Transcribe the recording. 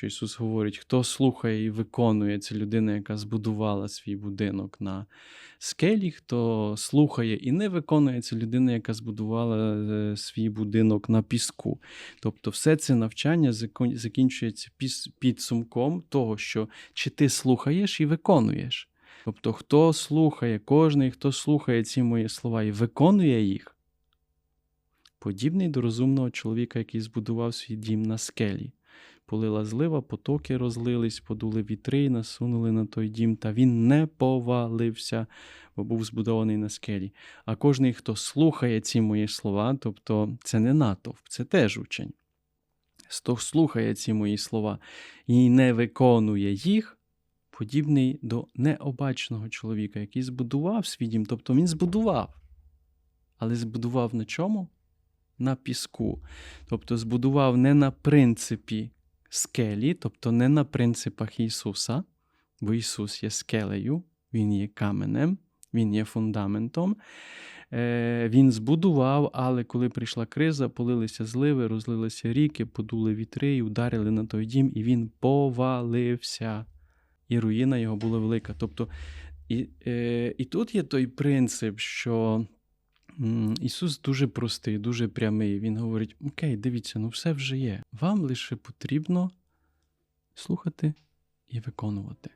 Що Ісус говорить, хто слухає і виконує, це людина, яка збудувала свій будинок на скелі, хто слухає і не виконує, це людина, яка збудувала е, свій будинок на піску. Тобто, все це навчання закінчується підсумком того, що чи ти слухаєш і виконуєш. Тобто, хто слухає, кожний, хто слухає ці мої слова і виконує їх, подібний до розумного чоловіка, який збудував свій дім на скелі. Полила злива, потоки розлились, подули вітри, і насунули на той дім, та він не повалився, бо був збудований на скелі. А кожний, хто слухає ці мої слова, тобто це не натовп, це теж учень. Хто слухає ці мої слова і не виконує їх, подібний до необачного чоловіка, який збудував свій дім, тобто він збудував, але збудував на чому? На піску. Тобто збудував не на принципі скелі, тобто не на принципах Ісуса, бо Ісус є скелею, Він є каменем, Він є фундаментом. Е, Він збудував, але коли прийшла криза, полилися зливи, розлилися ріки, подули вітри і ударили на той дім, і він повалився. І руїна його була велика. Тобто, і, е, і тут є той принцип, що Ісус дуже простий, дуже прямий. Він говорить: Окей, дивіться, ну все вже є. Вам лише потрібно слухати і виконувати.